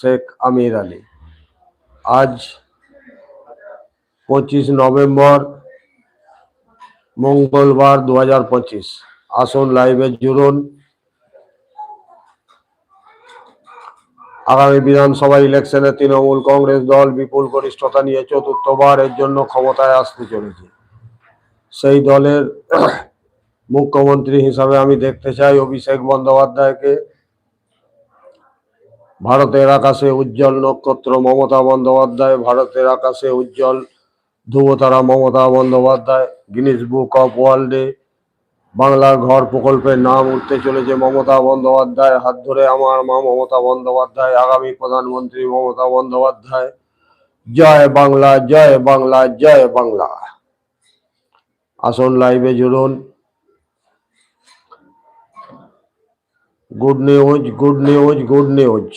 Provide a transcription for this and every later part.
শেখ আমির আলী। আজ পঁচিশ নভেম্বর মঙ্গলবার দু হাজার পঁচিশ। আসুন লাইভে জুড়ুন। আগামী বিধানসভা ইলেকশনে তৃণমূল কংগ্রেস দল বিপুল গরিষ্ঠতা নিয়ে চতুর্থবারের জন্য ক্ষমতায় আসতে চলেছে। সেই দলের মুখ্যমন্ত্রী হিসাবে আমি দেখতে চাই অভিষেক বন্দ্যোপাধ্যায়কে। ভারতের আকাশে উজ্জ্বল নক্ষত্র মমতা বন্দ্যোপাধ্যায়, ভারতের আকাশে উজ্জ্বল ধ্রুবতারা Mamata Bandyopadhyay Guinness book of ওয়ার্ল্ডে বাংলার ঘর প্রকল্পের নাম উঠতে চলেছে মমতা বন্দ্যোপাধ্যায়। হাত ধরে আমার মা মমতা বন্দ্যোপাধ্যায়, আগামী প্রধানমন্ত্রী মমতা বন্দ্যোপাধ্যায়। জয় বাংলা জয় বাংলা জয় বাংলা। আসুন লাইভে জুড়ুন। Good news good news good news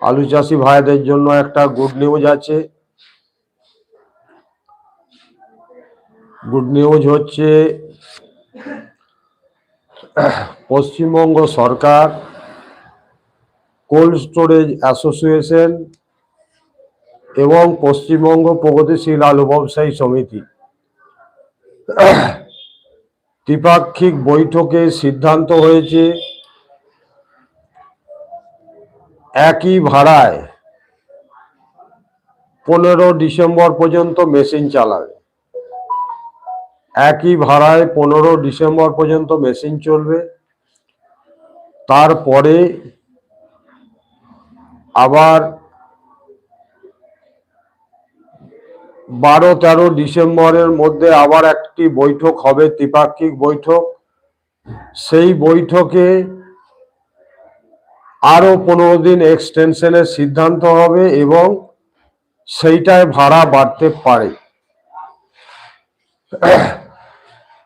আলু চাষি ভাইদের জন্য একটা গুড নিউজ আছে। গুড নিউজ হচ্ছে, পশ্চিমবঙ্গ সরকার কোল্ড স্টোরেজ অ্যাসোসিয়েশন এবং পশ্চিমবঙ্গ প্রগতিশীল আলু ব্যবসায়ী সমিতি ত্রিপাক্ষিক বৈঠকে সিদ্ধান্ত হয়েছে একই ভাড়ায় পনেরো ডিসেম্বর পর্যন্ত মেশিন চালাবে। একই ভাড়ায় পনেরো ডিসেম্বর পর্যন্ত মেশিন চলবে। তারপরে আবার বারো তেরো ডিসেম্বরের মধ্যে আবার একটি বৈঠক হবে, ত্রিপাক্ষিক বৈঠক। সেই বৈঠকে আরও পনেরো দিন এক্সটেনশনের সিদ্ধান্ত হবে এবং সেইটায় ভাড়া বাড়তে পারে।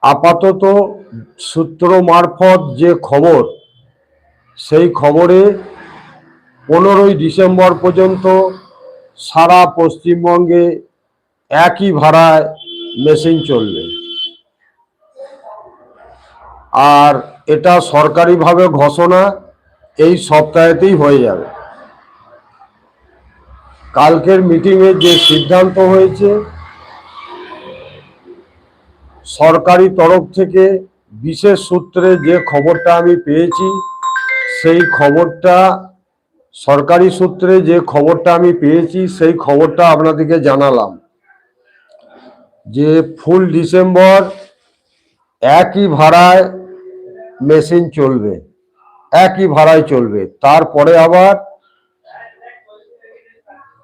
আপাতত সূত্র মারফত যে খবর, সেই খবরে পনেরোই ডিসেম্বর পর্যন্ত সারা পশ্চিমবঙ্গে একই ভাড়ায় মেশিন চলবে। আর এটা সরকারিভাবে ঘোষণা এই সপ্তাহেতেই হয়ে যাবে। কালকের মিটিংয়ে যে সিদ্ধান্ত হয়েছে, সরকারি তরফ থেকে বিশেষ সূত্রে যে খবরটা আমি পেয়েছি, সেই খবরটা, সরকারি সূত্রে যে খবরটা আমি পেয়েছি, সেই খবরটা আপনাদেরকে জানালাম। যে ফুল ডিসেম্বর একই ভাড়ায় মেশিন চলবে, একই ভাড়ায় চলবে। তারপরে আবার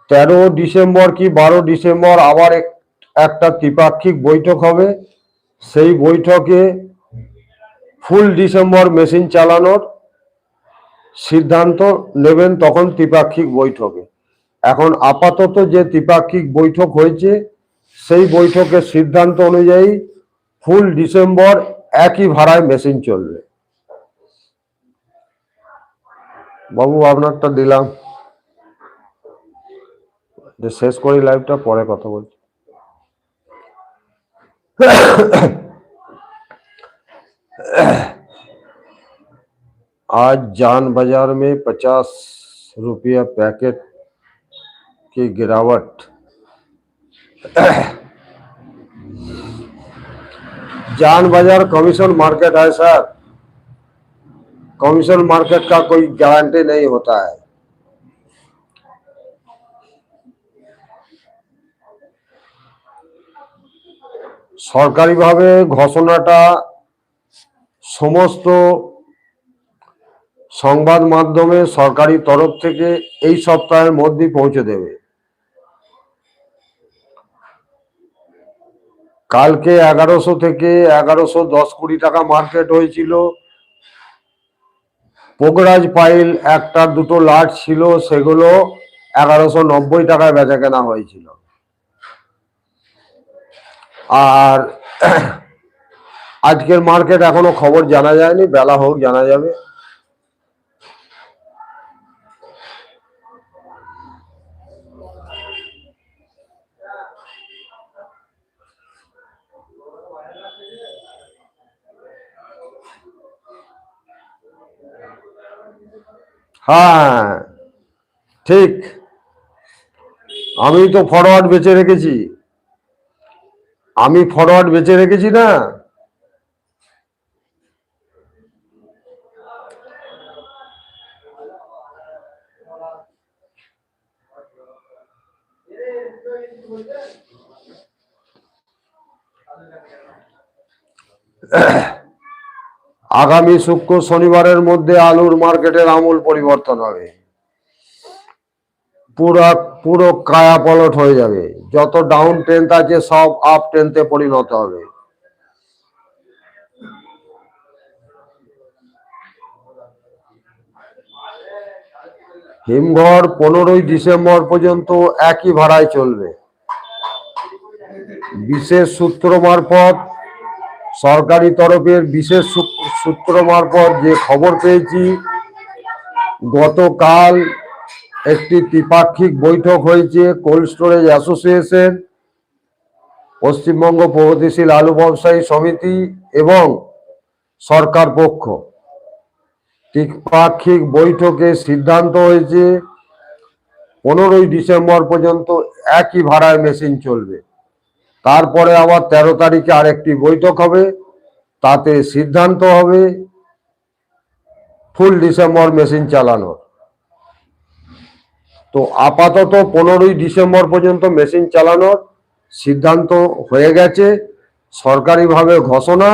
তেরো ডিসেম্বর কি বারো ডিসেম্বর আবার এক- একটা ত্রিপাক্ষিক বৈঠক হবে। সেই বৈঠকে ফুল ডিসেম্বর মেশিন চালানোর সিদ্ধান্ত নেবেন তখন ত্রিপাক্ষিক বৈঠকে। এখন আপাতত যে ত্রিপাক্ষিক বৈঠক হয়েছে সেই বৈঠকের সিদ্ধান্ত অনুযায়ী ফুল ডিসেম্বর একই ভাড়ায় মেশিন চলবে বাবু আপনারটা দিলাম যে শেষ করি লাইভটা পরে কথা বলছি आज जान बाजार में पचास रुपया पैकेट की गिरावट जान बाजार कमीशन मार्केट है सर कमीशन मार्केट का कोई गारंटी नहीं होता है সরকারিভাবে ঘোষণাটা সমস্ত সংবাদ মাধ্যমে সরকারি তরফ থেকে এই সপ্তাহের মধ্যেই পৌঁছে দেবে কালকে এগারোশো থেকে এগারোশো দশ কুড়ি টাকা মার্কেট হয়েছিল। পোগরাজ পাইল একটা দুটো লাট ছিল, সেগুলো এগারোশো নব্বই টাকায় বেচা কেনা হয়েছিল। আর আজকের মার্কেট এখনও খবর জানা যায়নি, বেলা হোক জানা যাবে। হ্যাঁ ঠিক। আমি তো ফরওয়ার্ড বেঁচে রেখেছি। আমি ফরওয়ার্ড বেঁচে রেখেছি না। আগামী শুক্র শনিবারের মধ্যে আলুর মার্কেটের আমূল পরিবর্তন হবে। পুরো পুরো কায়া পলট হয়ে যাবে। যত ডাউন ট্রেন্থ আছে, সব আপ ট্রেন্থে পরিণত হবে। হিমঘর পনেরোই ডিসেম্বর পর্যন্ত একই ভাড়ায় চলবে। বিশেষ সূত্র মারফত সরকারি তরফের বিশেষ সূত্র মারফত যে খবর পেয়েছি, গতকাল একটি ত্রিপাক্ষিক বৈঠক হয়েছে কোল্ড স্টোরেজ অ্যাসোসিয়েশন, পশ্চিমবঙ্গ প্রগতিশীল আলু ব্যবসায়ী সমিতি এবং সরকার পক্ষ। ত্রিপাক্ষিক বৈঠকে সিদ্ধান্ত হয়েছে, পনেরোই ডিসেম্বর পর্যন্ত একই ভাড়ায় মেশিন চলবে। তারপরে আবার তেরো তারিখে আরেকটি বৈঠক হবে, তাতে সিদ্ধান্ত হবে ফুল ডিসেম্বর মেশিন চালানোর। তো আপাতত পনেরোই ডিসেম্বর পর্যন্ত মেশিন চালানোর সিদ্ধান্ত হয়ে গেছে, সরকারিভাবে ঘোষণা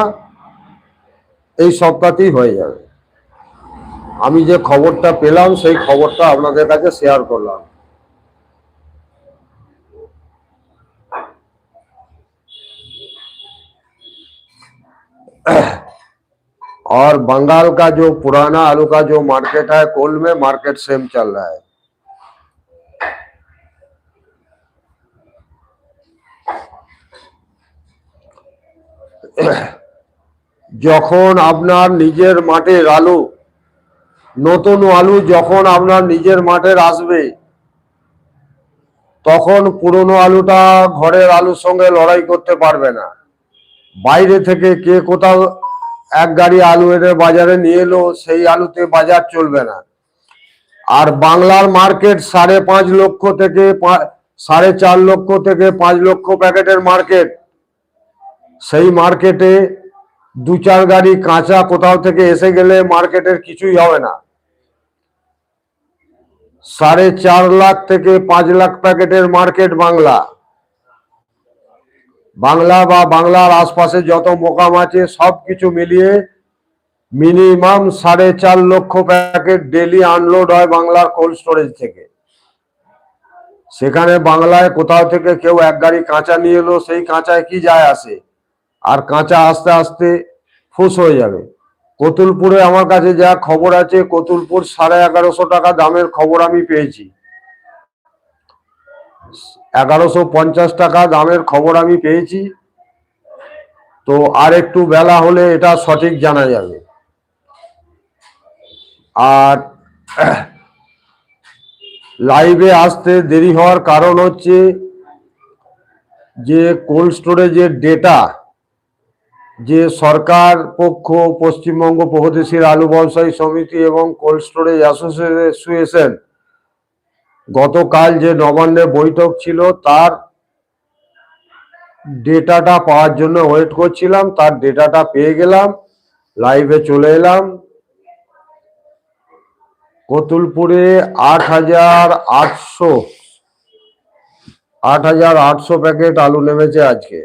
এই সপ্তাহতেই হয়ে যাবে। আমি যে খবরটা পেলাম, সেই খবরটা আপনাদের কাছে শেয়ার করলাম। और बंगाल का जो पुराना आलू का जो मार्केट है कोल में मार्केट सेम चल रहा है যখন আপনার নিজের মাঠের আলু নতুন আলু যখন আপনার নিজের মাঠের আসবে তখন পুরনো আলুটা ঘরের আলুর সঙ্গে লড়াই করতে পারবে না বাইরে থেকে কে কোথাও এক গাড়ি আলু এনে বাজারে নিয়ে এলো, সেই আলুতে বাজার চলবে না। আর বাংলার মার্কেট সাড়ে পাঁচ লক্ষ থেকে সাড়ে চার লক্ষ থেকে পাঁচ লক্ষ প্যাকেটের মার্কেট। সেই মার্কেটে দু চার গাড়ি কাঁচা কোথাও থেকে এসে গেলে মার্কেটের কিছুই হবে না। সাড়ে চার লাখ থেকে পাঁচ লাখ প্যাকেটের মার্কেট বাংলা। বাংলা বা বাংলার আশপাশে যত মোকাম আছে সব কিছু মিলিয়ে মিনিমাম সাড়ে চার লক্ষ প্যাকেট ডেলি আনলোড হয় বাংলার কোল্ড স্টোরেজ থেকে। সেখানে বাংলায় কোথাও থেকে কেউ এক গাড়ি কাঁচা নিয়ে এলো, সেই কাঁচায় কি যায় আসে? আর কাঁচা আস্তে আস্তে ফুস হয়ে যাবে। কতুলপুরে আমার কাছে যা খবর আছে, কতুলপুর সাড়ে এগারোশো টাকা দামের খবর আমি পেয়েছি। এগারোশো পঞ্চাশ টাকা দামের খবর আমি পেয়েছি। তো আর একটু বেলা হলে এটা সঠিক জানা যাবে। আর লাইভে আসতে দেরি হওয়ার কারণ হচ্ছে যে কোল্ড স্টোরেজের ডেটা, যে সরকার পক্ষ, পশ্চিমবঙ্গ প্রগতিশীল আলু ব্যবসায়ী সমিতি এবং কোল্ড স্টোরেজ অ্যাসোসিয়েশন গতকাল যে নবান্নে বৈঠক ছিল, তার ডেটাটা পাওয়ার জন্য ওয়েট করছিলাম, তার ডেটাটা পেয়ে গেলাম, লাইভে চলে এলাম। কতুলপুরে আট হাজার আটশো, আট হাজার আটশো প্যাকেট আলু নেমেছে আজকে।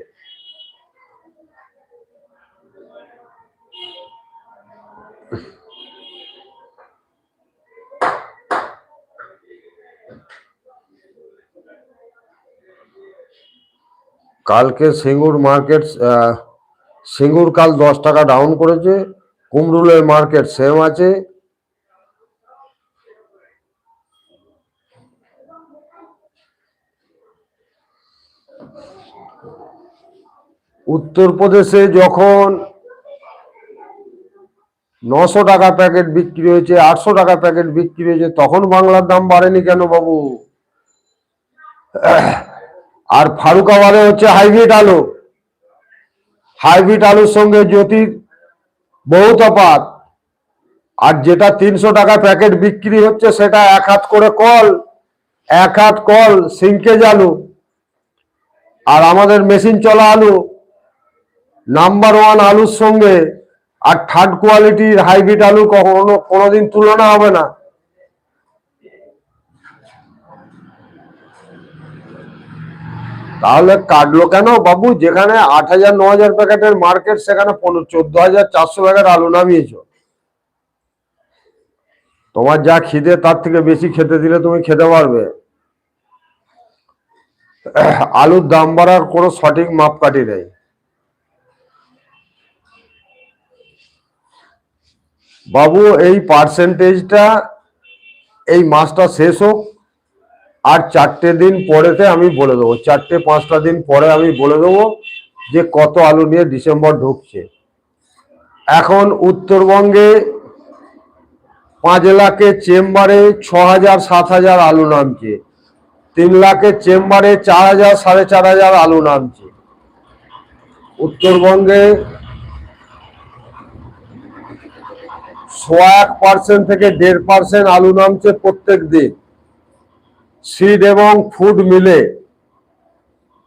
কালকে সিঙ্গুর মার্কেট সিঙ্গুর কাল দশ টাকা ডাউন করেছে কুমরুলের মার্কেট সেম আছে। উত্তরপ্রদেশে যখন নশো টাকা প্যাকেট বিক্রি হয়েছে, আটশো টাকা প্যাকেট বিক্রি হয়েছে, তখন বাংলার দাম বাড়েনি কেন বাবু? আর ফারুকাবাদে হচ্ছে হাইব্রিড আলু। হাইব্রিড আলুর সঙ্গে জ্যোতির বহু তফাৎ আর যেটা তিনশো টাকা প্যাকেট বিক্রি হচ্ছে, সেটা এক হাত করে কল, এক হাত কল সিঙ্কেজ আলু। আর আমাদের মেশিন চলা আলু, নাম্বার ওয়ান আলুর সঙ্গে। আর থার্ড কোয়ালিটির হাইব্রিড আলু কখনো কোনোদিন তুলনা হবে না। তাহলে কাটলো কেন বাবু? যেখানে আট হাজার, ন হাজার প্যাকেটের মার্কেট সেখানে চোদ্দ হাজার, চারশো প্যাকেট আলু নামিয়েছ। তোমার যা খিদে, তার থেকে বেশি খেতে দিলে তুমি খেতে পারবে। আলুর দাম বাড়ার কোনো সঠিক মাপকাঠি নেই। বাবু, এই পার্সেন্টেজটা এই মাসটা শেষ হোক। আর চারটে দিন পরেতে আমি বলে দেবো। চারটে, পাঁচটা দিন পরে আমি বলে দেবো যে কত আলু নিয়ে ডিসেম্বর ঢুকছে। এখন উত্তরবঙ্গে পাঁচ লাখের চেম্বারে ছ হাজার সাত হাজার আলু নামছে। তিন লাখের চেম্বারে চার হাজার সাড়ে চার হাজার আলু নামছে। উত্তরবঙ্গে সোয়া এক পার্সেন্ট থেকে দেড় পার্সেন্ট আলু নামছে প্রত্যেক দিন। সিড এবং ফুড মিলে।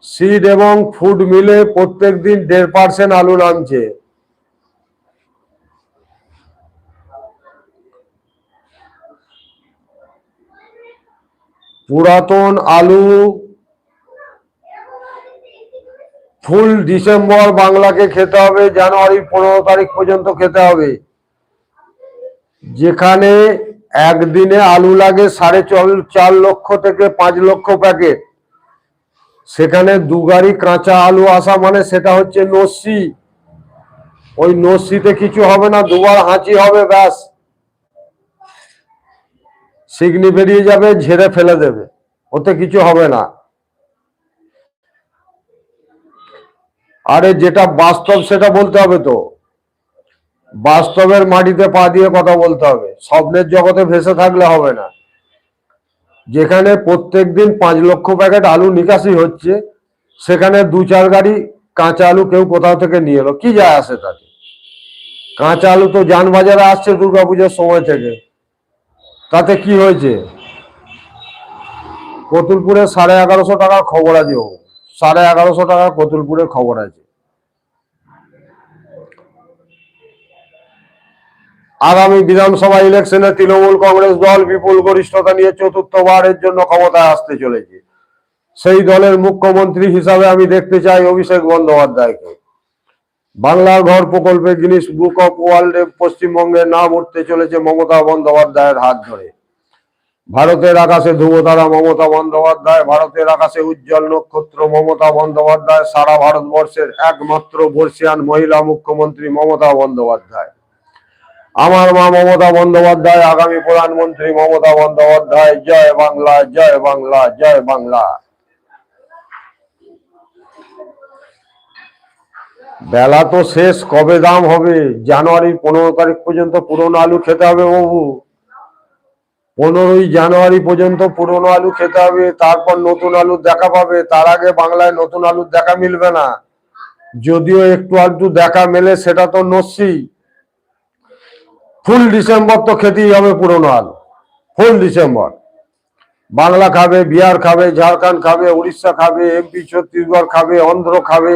সিড এবং ফুড মিলে প্রত্যেক দিন দেড় পার্সেন্ট আলু নামছে। পুরাতন আলু ফুল ডিসেম্বর বাংলাকে খেতে হবে জানুয়ারি পনেরো তারিখ পর্যন্ত খেতে হবে। যেখানে একদিনে আলু লাগে সাড়ে চার লক্ষ থেকে পাঁচ লক্ষ প্যাকেট। সেখানে দু গাড়ি কাঁচা আলু আসা মানে সেটা হচ্ছে নস্যি ওই নস্যিতে কিছু হবে না, দুবার হাঁচি হবে, ব্যাস। সিগনি বেরিয়ে যাবে, ঝেড়ে ফেলে দেবে। ওতে কিছু হবে না। আরে যেটা বাস্তব সেটা বলতে হবে তো। বাস্তবের মাটিতে পা দিয়ে কথা বলতে হবে। স্বপ্নের জগতে ভেসে থাকলে হবে না। যেখানে প্রত্যেক দিন পাঁচ লক্ষ প্যাকেট আলু নিকাশি হচ্ছে, সেখানে দু চার গাড়ি কাঁচা আলু কেউ কোথাও থেকে নিয়ে এলো। কি যায় আসে তাতে? কাঁচা আলু তো যান যানবাজারে আসছে দুর্গাপুজোর সময় থেকে। তাতে কি হয়েছে? কতুলপুরে সাড়ে এগারোশো টাকার খবর আছে সাড়ে এগারোশো টাকা কতুলপুরে খবর আছে। আগামী বিধানসভা ইলেকশনে তৃণমূল কংগ্রেস দল বিপুল গরিষ্ঠতা নিয়ে চতুর্থবারের জন্য ক্ষমতায় আসতে চলেছে। সেই দলের মুখ্যমন্ত্রী হিসাবে আমি দেখতে চাই অভিষেক বন্দ্যোপাধ্যায়কে। বাংলার ঘর প্রকল্পে গিনিস বুক অফ ওয়ার্ল্ডে পশ্চিমবঙ্গের নাম উঠতে চলেছে মমতা বন্দ্যোপাধ্যায়ের হাত ধরে। ভারতের আকাশে ধ্রুবতারা মমতা বন্দ্যোপাধ্যায়, ভারতের আকাশে উজ্জ্বল নক্ষত্র মমতা বন্দ্যোপাধ্যায়, সারা ভারতবর্ষের একমাত্র বর্ষিয়ান মহিলা মুখ্যমন্ত্রী মমতা বন্দ্যোপাধ্যায়। আমার মা মমতা বন্দ্যোপাধ্যায়, আগামী প্রধানমন্ত্রী মমতা বন্দ্যোপাধ্যায়, জয় বাংলা জয় বাংলা জয় বাংলা। বেলা তো শেষ, কবে দাম হবে? জানুয়ারির পনেরো তারিখ পর্যন্ত পুরনো আলু খেতে হবে বাবু। পনেরোই জানুয়ারি পর্যন্ত পুরনো আলু খেতে হবে, তারপর নতুন আলু দেখা পাবে। তার আগে বাংলায় নতুন আলুর দেখা মিলবে না। যদিও একটু আধটু দেখা মেলে, সেটা তো নস্যি। ফুল ডিসেম্বর তো খেতেই হবে পুরনো আলু। ফুল ডিসেম্বর। বাংলা খাবে, বিহার খাবে, ঝাড়খণ্ড খাবে, উড়িষ্যা খাবে এমপি ছত্তিশগড় খাবে, অন্ধ্র খাবে।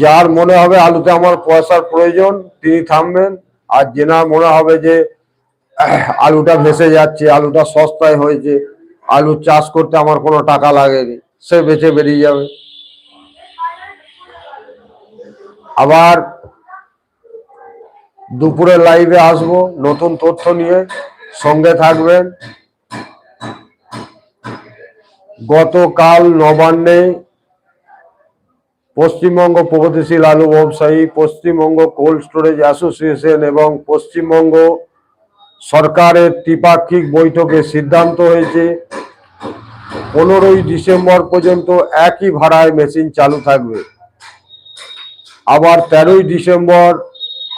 যার মনে হবে আলুতে আমার পয়সার প্রয়োজন, তিনি থামবেন। আর যেনার মনে হবে যে আলুটা ভেসে যাচ্ছে, আলুটা সস্তায় হয়েছে, আলু চাষ করতে আমার কোনো টাকা লাগেনি, সে বেঁচে বেরিয়ে যাবে। আবার দুপুরে লাইভে আসব, নতুন তথ্য নিয়ে সঙ্গে থাকবেন। গতকাল নবান্নে পশ্চিমবঙ্গ প্রগতিশীল আলু ব্যবসায়ী, পশ্চিমবঙ্গ কোল্ড স্টোরেজ অ্যাসোসিয়েশন এবং পশ্চিমবঙ্গ সরকারের ত্রিপাক্ষিক বৈঠকে সিদ্ধান্ত হয়েছে, পনেরোই ডিসেম্বর পর্যন্ত একই ভাড়ায় মেশিন চালু থাকবে। আবার তেরোই ডিসেম্বর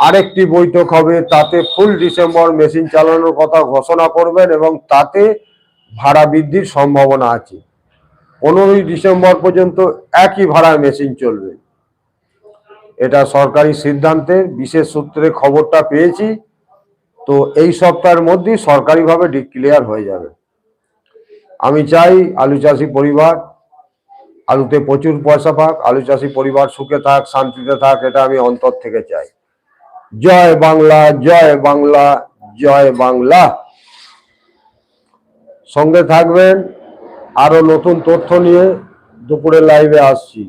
আরেকটি বৈঠক হবে, তাতে ফুল ডিসেম্বর মেশিন চালানোর কথা ঘোষণা করবেন এবং তাতে ভাড়া বৃদ্ধির সম্ভাবনা আছে। পনেরোই ডিসেম্বর পর্যন্ত একই ভাড়ার মেশিন চলবে। এটা সরকারি সিদ্ধান্তের, বিশেষ সূত্রে খবরটা পেয়েছি। তো এই সপ্তাহের মধ্যেই সরকারিভাবে ডিক্লিয়ার হয়ে যাবে। আমি চাই আলু চাষি পরিবার, আলুতে প্রচুর পয়সা পাক আলু চাষি পরিবার সুখে থাক, শান্তিতে থাক, এটা আমি অন্তর থেকে চাই। জয় বাংলা জয় বাংলা জয় বাংলা। সঙ্গে থাকবেন, আরও নতুন তথ্য নিয়ে দুপুরে লাইভে আসছি।